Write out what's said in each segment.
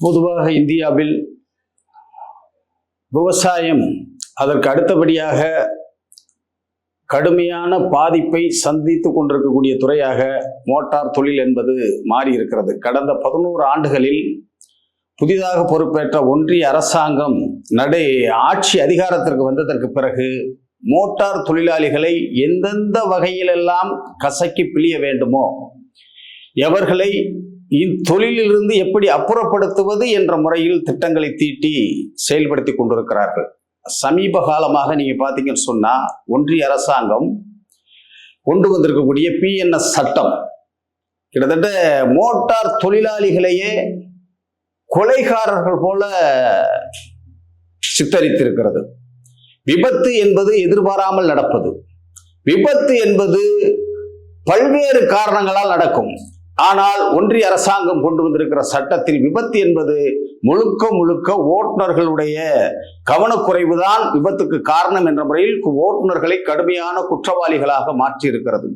பொதுவாக இந்தியாவில் விவசாயம் அதற்கு அடுத்தபடியாக கடுமையான பாதிப்பை சந்தித்து கொண்டிருக்கக்கூடிய துறையாக மோட்டார் தொழில் என்பது மாறி இருக்கிறது கடந்த பதினோரு ஆண்டுகளில் புதிதாக பொறுப்பேற்ற ஒன்றிய அரசாங்கம் நடை ஆட்சி அதிகாரத்திற்கு வந்ததற்கு பிறகு மோட்டார் தொழிலாளிகளை எந்தெந்த வகையிலெல்லாம் கசக்கி பிழிய வேண்டுமோ எவர்களை இத்தொழிலிருந்து எப்படி அப்புறப்படுத்துவது என்ற முறையில் திட்டங்களை தீட்டி செயல்படுத்தி கொண்டிருக்கிறார்கள். சமீப காலமாக நீங்க பார்த்தீங்கன்னு சொன்னா ஒன்றிய அரசாங்கம் கொண்டு வந்திருக்கக்கூடிய பிஎன்எஸ் சட்டம். கிட்டத்தட்ட மோட்டார் தொழிலாளிகளையே கொலைகாரர்கள் போல சித்தரித்திருக்கிறது. விபத்து என்பது எதிர்பாராமல் நடப்பது. விபத்து என்பது பல்வேறு காரணங்களால் நடக்கும். ஆனால் ஒன்றிய அரசாங்கம் கொண்டு வந்திருக்கிற சட்டத்தில் விபத்து என்பது முழுக்க முழுக்க ஓட்டுநர்களுடைய கவனக்குறைவு தான் விபத்துக்கு காரணம் என்ற முறையில் ஓட்டுநர்களை கடுமையான குற்றவாளிகளாக மாற்றியிருக்கிறது.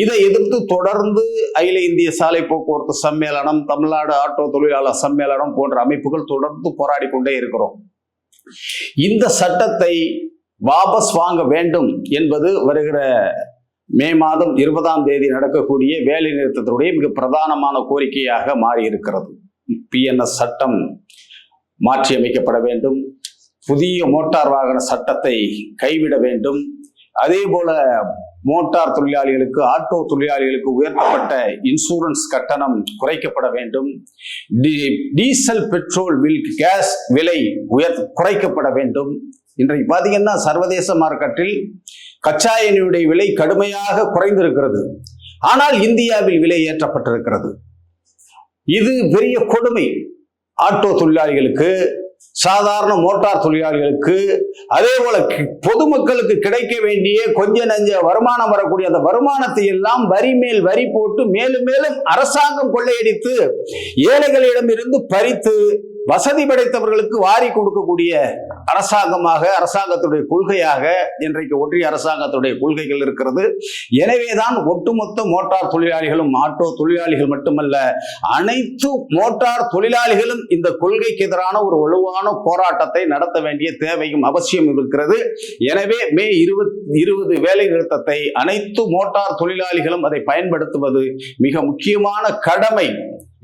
இதை எதிர்த்து தொடர்ந்து அகில இந்திய சாலை போக்குவரத்து சம்மேளனம் தமிழ்நாடு ஆட்டோ தொழிலாளர் சம்மேளனம் போன்ற அமைப்புகள் தொடர்ந்து போராடி கொண்டே இருக்கிறோம். இந்த சட்டத்தை வாபஸ் வாங்க வேண்டும் என்பது வருகிற மே மாதம் இருபதாம் தேதி நடக்கக்கூடிய வேலை நிறுத்தத்தினுடைய மிக பிரதானமான கோரிக்கையாக மாறியிருக்கிறது. பிஎன்எஸ் சட்டம் மாற்றியமைக்கப்பட வேண்டும். புதிய மோட்டார் வாகன சட்டத்தை கைவிட வேண்டும். அதே போல மோட்டார் தொழிலாளிகளுக்கு ஆட்டோ தொழிலாளிகளுக்கு உயர்த்தப்பட்ட இன்சூரன்ஸ் கட்டணம் குறைக்கப்பட வேண்டும். டீசல் பெட்ரோல் வில் கேஸ் விலை உயர் குறைக்கப்பட வேண்டும். இன்றைக்கு பார்த்தீங்கன்னா சர்வதேச மார்க்கெட்டில் கச்சா எண்ணெயுடைய விலை கடுமையாக குறைந்திருக்கிறது. ஆனால் இந்தியாவில் விலை ஏற்றப்பட்டிருக்கிறது. இது பெரிய கொடுமை. ஆட்டோ தொழிலாளிகளுக்கு சாதாரண மோட்டார் தொழிலாளிகளுக்கு அதே போல கி- பொதுமக்களுக்கு கிடைக்க வேண்டிய கொஞ்ச நஞ்ச வருமானம் வரக்கூடிய அந்த வருமானத்தை எல்லாம் வரி மேல் வரி போட்டு மேலும் மேலும் அரசாங்கம் கொள்ளையடித்து ஏழைகளிடம் இருந்து பறித்து வசதி படைத்தவர்களுக்கு வாரி கொடுக்கக்கூடிய அரசாங்கமாக அரசாங்கத்துடைய கொள்கையாக இன்றைக்கு ஒன்றிய அரசாங்கத்துடைய கொள்கைகள் இருக்கிறது. எனவேதான் ஒட்டுமொத்த மோட்டார் தொழிலாளிகளும் ஆட்டோ தொழிலாளிகள் மட்டுமல்ல அனைத்து மோட்டார் தொழிலாளிகளும் இந்த கொள்கைக்கு எதிரான ஒரு வலுவான போராட்டத்தை நடத்த வேண்டிய தேவையும் அவசியம் இருக்கிறது. எனவே மே இருபத் இருபது வேலை நிறுத்தத்தை அனைத்து மோட்டார் தொழிலாளிகளும் அதை பயன்படுத்துவது மிக முக்கியமான கடமை.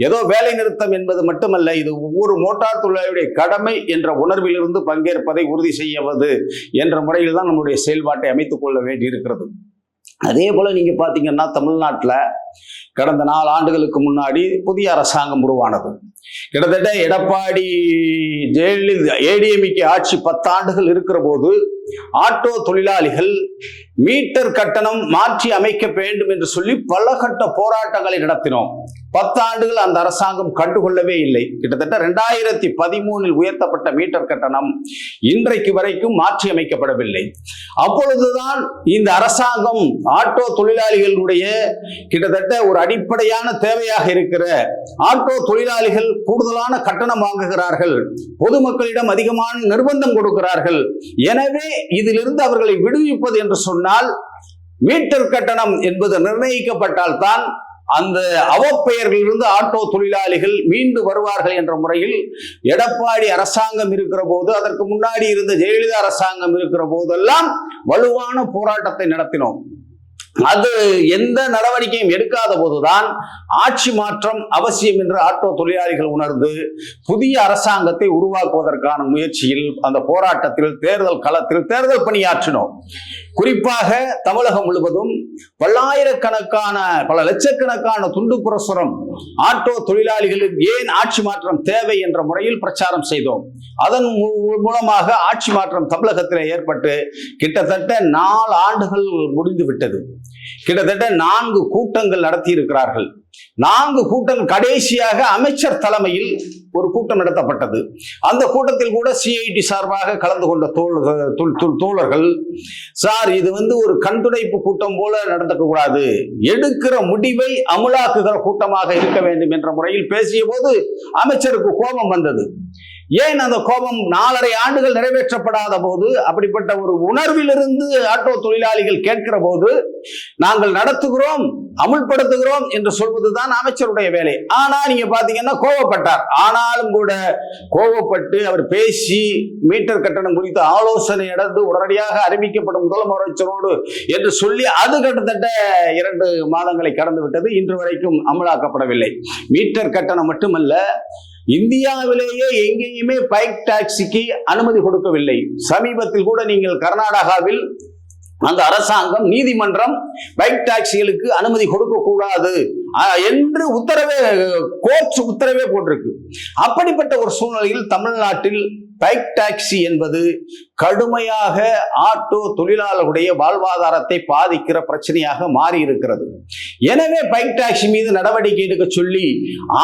ஏதோ வேலை நிறுத்தம் என்பது மட்டுமல்ல இது ஒவ்வொரு மோட்டார் தொழிலாளியுடைய கடமை என்ற உணர்விலிருந்து பங்கேற்பதை உறுதி செய்வது என்ற முறையில் தான் நம்முடைய செயல்பாட்டை அமைத்துக் கொள்ள வேண்டியிருக்கிறது. அதே போல நீங்க பாத்தீங்கன்னா தமிழ்நாட்டில் கடந்த நாலு ஆண்டுகளுக்கு முன்னாடி புதிய அரசாங்கம் உருவானது. கிட்டத்தட்ட எடப்பாடி ஜெயலலிதா ஏடிஎம்கே ஆட்சி பத்தாண்டுகள் இருக்கிற போது ஆட்டோ தொழிலாளிகள் மீட்டர் கட்டணம் மாற்றி அமைக்க வேண்டும் என்று சொல்லி பல கட்ட போராட்டங்களை நடத்தினோம். பத்தாண்டுகள் அந்த அரசாங்கம் கண்டுகொள்ளவே இல்லை. கிட்டத்தட்ட ரெண்டாயிரத்தி பதிமூணில் உயர்த்தப்பட்ட மீட்டர் கட்டணம் இன்றைக்கு வரைக்கும் மாற்றி அமைக்கப்படவில்லை. அப்பொழுதுதான் இந்த அரசாங்கம் ஆட்டோ தொழிலாளிகளுடைய கிட்டத்தட்ட ஒரு அடிப்படையான தேவையாக இருக்கிற ஆட்டோ தொழிலாளிகள் கூடுதலான கட்டணம் வாங்குகிறார்கள். பொதுமக்களிடம் அதிகமான நிர்பந்தம் கொடுக்கிறார்கள். எனவே இதிலிருந்து அவர்களை விடுவிப்பது என்று சொன்னால் மீட்டர் கட்டணம் என்பது நிர்ணயிக்கப்பட்டால் தான் அந்த அவப்பெயர்களிலிருந்து ஆட்டோ தொழிலாளிகள் மீண்டு வருவார்கள் என்ற முறையில் எடப்பாடி அரசாங்கம் இருக்கிற போது அதற்கு முன்னாடி இருந்த ஜெயலலிதா அரசாங்கம் இருக்கிற போதெல்லாம் வலுவான போராட்டத்தை நடத்தினோம். அது எந்த நடவடிக்கையும் எடுக்காத போதுதான் ஆட்சி மாற்றம் அவசியம் என்று ஆட்டோ தொழிலாளிகள் உணர்ந்து புதிய அரசாங்கத்தை உருவாக்குவதற்கான முயற்சியில் அந்த போராட்டத்தில் தேர்தல் களத்தில் தேர்தல் பணியாற்றினோம். குறிப்பாக தமிழகம் முழுவதும் பல்லாயிரக்கணக்கான பல லட்சக்கணக்கான துண்டு பிரசுரம் ஆட்டோ தொழிலாளிகளுக்கு ஏன் ஆட்சி மாற்றம் தேவை என்ற முறையில் பிரச்சாரம் செய்தோம். அதன் மூலமாக ஆட்சி மாற்றம் தமிழகத்தில் ஏற்பட்டு கிட்டத்தட்ட நாலு ஆண்டுகள் முடிந்து விட்டது. கிட்டத்தட்ட நான்கு கூட்டங்கள் நடத்தி இருக்கிறார்கள் நான்கு கூட்டங்கள் கடைசியாக அமைச்சர் தலைமையில் ஒரு கூட்டம் நடத்தப்பட்டது. அந்த கூட்டத்தில் கூட சிஐடி சார்பாக கலந்து கொண்ட தோழர்கள் தோழ- தோழர்கள் சார் இது வந்து ஒரு கண்துடைப்பு கூட்டம் போல நடந்துக்க கூடாது. எடுக்கிற முடிவை அமுலாக்குகிற கூட்டமாக இருக்க வேண்டும் என்ற முறையில் பேசிய போது அமைச்சருக்கு கோபம் வந்தது. ஏன் அந்த கோபம் நாலரை ஆண்டுகள் நிறைவேற்றப்படாத போது அப்படிப்பட்ட ஒரு உணர்விலிருந்து ஆட்டோ தொழிலாளிகள் கேட்கிற போது நாங்கள் நடத்துகிறோம் அமுல்படுத்துகிறோம் என்று சொல்வதுதான் அமைச்சருடைய வேலை. ஆனா நீங்க பாத்தீங்கன்னா கோவப்பட்டார். ஆனாலும் கூட கோவப்பட்டு அவர் பேசி மீட்டர் கட்டணம் குறித்து ஆலோசனை நடந்து உடனடியாக அறிவிக்கப்படும் முதலமைச்சரோடு என்று சொல்லி அது கிட்டத்தட்ட இரண்டு மாதங்களை கடந்து விட்டது இன்று வரைக்கும் அமலாக்கப்படவில்லை. மீட்டர் கட்டணம் மட்டுமல்ல இந்தியாவிலேயே எங்கேயுமே பைக் டாக்ஸிக்கு அனுமதி கொடுக்கவில்லை. சமீபத்தில் கூட நீங்கள் கர்நாடகாவில் அந்த அரசாங்கம் நீதிமன்றம் பைக் டாக்ஸிகளுக்கு அனுமதி கொடுக்க கூடாது என்று உத்தரவே கோர்ட்ஸ் உத்தரவே போட்டிருக்கு. அப்படிப்பட்ட ஒரு சூழ்நிலையில் தமிழ்நாட்டில் பைக் டாக்ஸி என்பது கடுமையாக ஆட்டோ தொழிலாளர்களுடைய வாழ்வாதாரத்தை பாதிக்கிற பிரச்சனையாக மாறி இருக்கிறது எனவே பைக் டாக்ஸி மீது நடவடிக்கை எடுக்க சொல்லி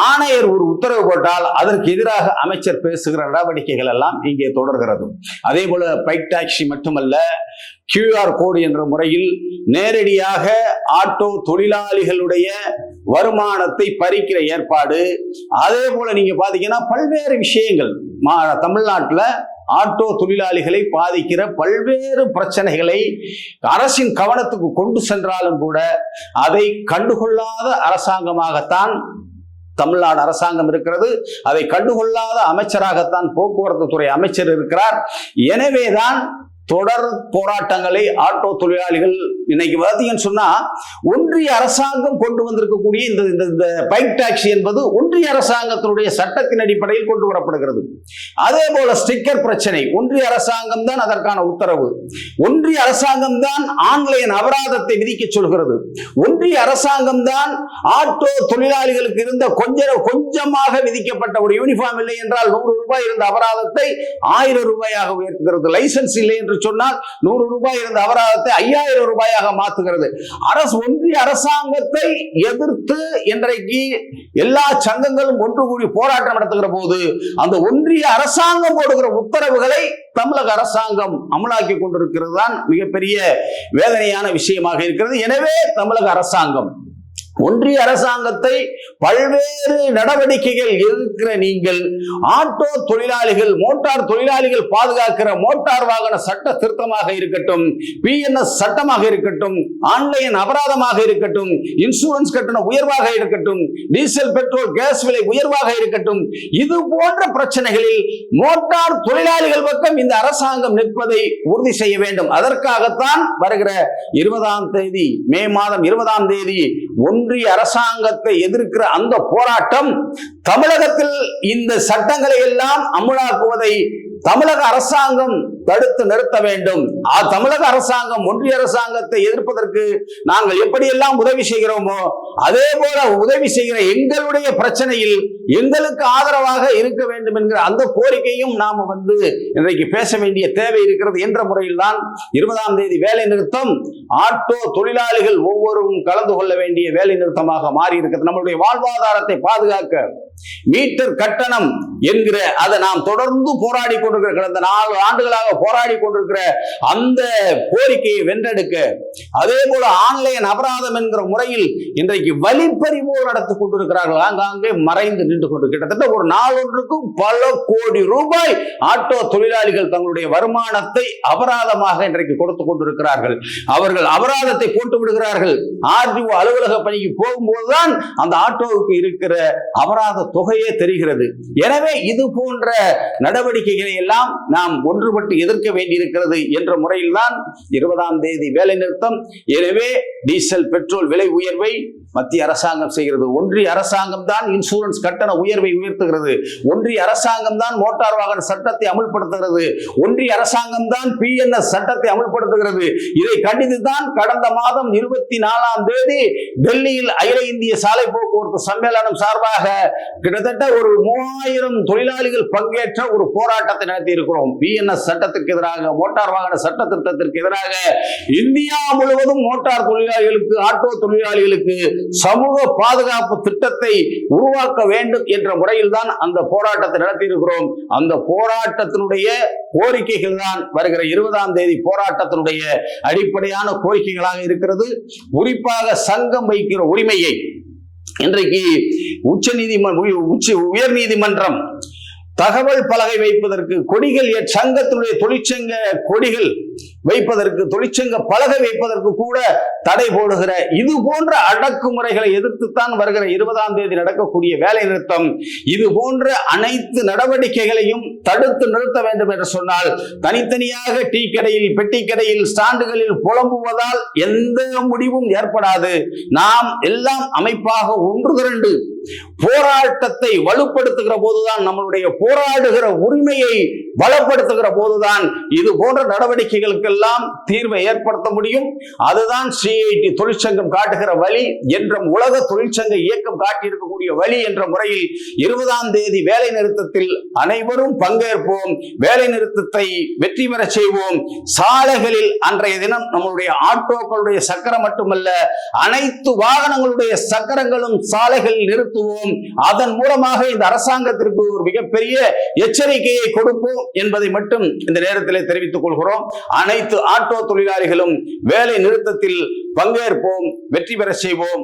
ஆணையர் ஒரு உத்தரவு போட்டால் அதற்கு எதிராக அமைச்சர் பேசுகிற நடவடிக்கைகள் எல்லாம் இங்கே தொடர்கிறது. அதே போல பைக் டாக்ஸி மட்டுமல்ல கியூஆர் கோடு என்ற முறையில் நேரடியாக ஆட்டோ தொழிலாளிகளுடைய வருமானத்தை பறிக்கிற ஏற்பாடு. அதே போல நீங்க பாத்தீங்கன்னா பல்வேறு விஷயங்கள். மா- தமிழ்நாட்டில் ஆட்டோ தொழிலாளிகளை பாதிக்கிற பல்வேறு பிரச்சனைகளை அரசின் கவனத்துக்கு கொண்டு சென்றாலும் கூட அதை கண்டுகொள்ளாத அரசாங்கமாகத்தான் தமிழ்நாடு அரசாங்கம் இருக்கிறது. அதை கண்டுகொள்ளாத அமைச்சராகத்தான் போக்குவரத்து துறை அமைச்சர் இருக்கிறார். எனவேதான் தொடர் போராட்டங்களை ஆட்டோ தொழிலாளிகள் இன்னைக்கு பார்த்தீங்கன்னு சொன்னா ஒன்றிய அரசாங்கம் கொண்டு வந்திருக்கக்கூடிய இந்த இந்த இந்த பைக் டாக்ஸி என்பது ஒன்றிய அரசாங்கத்தினுடைய சட்டத்தின் அடிப்படையில் கொண்டு வரப்படுகிறது. அதே போல ஸ்டிக்கர் பிரச்சனை ஒன்றிய அரசாங்கம் தான் அதற்கான உத்தரவு. ஒன்றிய அரசாங்கம் தான் ஆன்லைன் அபராதத்தை விதிக்க சொல்கிறது. ஒன்றிய அரசாங்கம் தான் ஆட்டோ தொழிலாளிகளுக்கு இருந்த கொஞ்சம் கொஞ்சமாக விதிக்கப்பட்ட ஒரு யூனிஃபார்ம் இல்லை என்றால் நூறு ரூபாய் இருந்த அபராதத்தை ஆயிரம் ரூபாயாக உயர்த்துகிறது. லைசன்ஸ் இல்லை என்று சொன்னால் நூறு ரூபாய் இருந்த அபராதத்தை ஐயாயிரம் ரூபாயாக மாற்றுகிறது. அரசு ஒன்றிய அரசாங்கத்தை எதிர்த்து இன்றைக்கு எல்லா சங்கங்களும் ஒன்று கூடி போராட்டம் நடத்துகிற போது அந்த ஒன்றிய அரசாங்கம் போடுகிற உத்தரவுகளை தமிழக அரசாங்கம் அமலாக்கி கொண்டிருக்கிறது தான் மிகப்பெரிய வேதனையான விஷயமாக இருக்கிறது. எனவே தமிழக அரசாங்கம் ஒன்றிய அரசாங்கத்தை பல்வேறு நடவடிக்கைகள் இருக்கிற நீங்கள் ஆட்டோ தொழிலாளிகள் மோட்டார் தொழிலாளிகள் பாதுகாக்கிற மோட்டார் வாகன சட்ட திருத்தமாக இருக்கட்டும் பிஎன்எஸ் சட்டமாக இருக்கட்டும் ஆன்லைன் அபராதமாக இருக்கட்டும் இன்சூரன்ஸ் கட்டண உயர்வாக இருக்கட்டும் டீசல் பெட்ரோல் கேஸ் விலை உயர்வாக இருக்கட்டும் இது போன்ற பிரச்சனைகளில் மோட்டார் தொழிலாளிகள் பக்கம் இந்த அரசாங்கம் நிற்பதை உறுதி செய்ய வேண்டும். அதற்காகத்தான் வருகிற இருபதாம் தேதி மே மாதம் இருபதாம் தேதி ஒன்று ஒன்றிய அரசாங்கத்தை எதிர்க்கிற அந்த போராட்டம் தமிழகத்தில் இந்த சட்டங்களை எல்லாம் அமுலாக்குவதை தமிழக அரசாங்கம் தடுத்து நிறுத்த வேண்டும். ஆ, தமிழக அரசாங்கம் ஒன்றிய அரசாங்கத்தை எதிர்ப்பதற்கு நாங்கள் எப்படியெல்லாம் உதவி செய்கிறோமோ அதே போல உதவி செய்கிற எங்களுடைய பிரச்சனையில் எங்களுக்கு ஆதரவாக இருக்க வேண்டும் என்கிற அந்த கோரிக்கையும் நாம வந்து இன்றைக்கு பேச வேண்டிய தேவை இருக்கிறது என்ற முறையில் தான் இருபதாம் தேதி வேலை நிறுத்தம். ஆட்டோ தொழிலாளிகள் ஒவ்வொருவரும் கலந்து கொள்ள வேண்டிய வேலை நிறுத்தமாக மாறி இருக்கிறது. நம்மளுடைய வாழ்வாதாரத்தை பாதுகாக்க மீட்டர் கட்டணம் என்கிற அதை நாம் தொடர்ந்து போராடி கொண்டிருக்கிற கடந்த நாலு ஆண்டுகளாக போராடி கொண்டிருக்கிற அந்த கோரிக்கையை வென்றெடுக்க அதே போல ஆன்லைன் அபராதம் என்கிற முறையில் இன்றைக்கு வழிப்பறிவோடு நடத்தி கொண்டிருக்கிறார்கள். ஆங்காங்கே மறைந்து நின்று கொண்டு கிட்டத்தட்ட ஒரு நாளொன்றுக்கும் பல கோடி ரூபாய் ஆட்டோ தொழிலாளிகள் தங்களுடைய வருமானத்தை அபராதமாக இன்றைக்கு கொடுத்து கொண்டிருக்கிறார்கள். அவர்கள் அபராதத்தை போட்டு விடுகிறார்கள். ஆர்டிஓ அலுவலக பணிக்கு போகும்போதுதான் அந்த ஆட்டோவுக்கு இருக்கிற அபராத தொகையே தெரிகிறது. எனவே இது போன்ற நடவடிக்கைகளை எல்லாம் நாம் ஒன்றுபட்டு எதிர்க்க வேண்டியிருக்கிறது என்ற முறையில்தான் இருபதாம் தேதி வேலை நிறுத்தம். எனவே டீசல் பெட்ரோல் விலை உயர்வை மத்திய அரசாங்கம் செய்கிறது. ஒன்றிய அரசாங்கம் தான் இன்சூரன்ஸ் கட்டண உயர்வை உயர்த்துகிறது. ஒன்றிய அரசாங்கம் தான் மோட்டார் வாகன சட்டத்தை அமல்படுத்துகிறது. ஒன்றிய அரசாங்கம் தான் பிஎன்எஸ் சட்டத்தை அமல்படுத்துகிறது. இதை கண்டித்துதான் கடந்த மாதம் இருபத்தி நாலாம் தேதி டெல்லியில் அகில இந்திய சாலை போக்குவரத்து சம்மேளனம் சார்பாக கிட்டத்தட்ட ஒரு மூவாயிரம் தொழிலாளிகள் பங்கேற்ற ஒரு போராட்டத்தை நடத்தி இருக்கிறோம் பி சட்டத்தை சட்டத்திற்கு எதிராக மோட்டார் வாகன சட்ட திருத்தத்திற்கு எதிராக இந்தியா முழுவதும் மோட்டார் தொழிலாளிகளுக்கு ஆட்டோ தொழிலாளிகளுக்கு சமூக பாதுகாப்பு திட்டத்தை உருவாக்க வேண்டும் என்ற முறையில் தான் அந்த போராட்டத்தை நடத்தியிருக்கிறோம். அந்த போராட்டத்தினுடைய கோரிக்கைகள் தான் வருகிற இருபதாம் தேதி போராட்டத்தினுடைய அடிப்படையான கோரிக்கைகளாக இருக்கிறது. குறிப்பாக சங்கம் வைக்கிற உரிமையை இன்றைக்கு உச்ச நீதிமன்ற உச்ச உயர் நீதிமன்றம் தகவல் பலகை வைப்பதற்கு கொடிகள் சங்கத்தினுடைய தொழிற்சங்க கொடிகள் வைப்பதற்கு தொழிற்சங்க பலகை வைப்பதற்கு கூட தடை போடுகிற இது போன்ற அடக்குமுறைகளை எதிர்த்துத்தான் வருகிற இருபதாம் தேதி நடக்கக்கூடிய வேலை நிறுத்தம் இது போன்ற அனைத்து நடவடிக்கைகளையும் தடுத்து நிறுத்த வேண்டும் என்று சொன்னால் தனித்தனியாக டீ கடையில் பெட்டி கடையில் ஸ்டாண்டுகளில் புலம்புவதால் எந்த முடிவும் ஏற்படாது. நாம் எல்லாம் அமைப்பாக ஒன்று திரண்டு போராட்டத்தை வலுப்படுத்துகிற போதுதான் நம்மளுடைய போராடுகிற உரிமையை வளப்படுத்துகிற போதுதான் இது போன்ற நடவடிக்கைகளுக்கெல்லாம் தீர்வை ஏற்படுத்த முடியும். அதுதான் சிஐடி தொழிற்சங்கம் காட்டுகிற வழி என்ற உலக தொழிற்சங்க இயக்கம் காட்டியிருக்கக்கூடிய வழி என்ற முறையில் இருபதாம் தேதி வேலை நிறுத்தத்தில் அனைவரும் பங்கேற்போம். வேலை நிறுத்தத்தை வெற்றி பெற செய்வோம். சாலைகளில் அன்றைய தினம் நம்மளுடைய ஆட்டோக்களுடைய சக்கரம் மட்டுமல்ல அனைத்து வாகனங்களுடைய சக்கரங்களும் சாலைகளில் செலுத்துவோம் அதன் மூலமாக இந்த அரசாங்கத்திற்கு ஒரு மிகப்பெரிய எச்சரிக்கையை கொடுப்போம் என்பதை மட்டும் இந்த நேரத்தில் தெரிவித்துக் கொள்கிறோம். அனைத்து ஆட்டோ தொழிலாளிகளும் வேலை நிறுத்தத்தில் பங்கேற்போம் வெற்றி பெற செய்வோம்.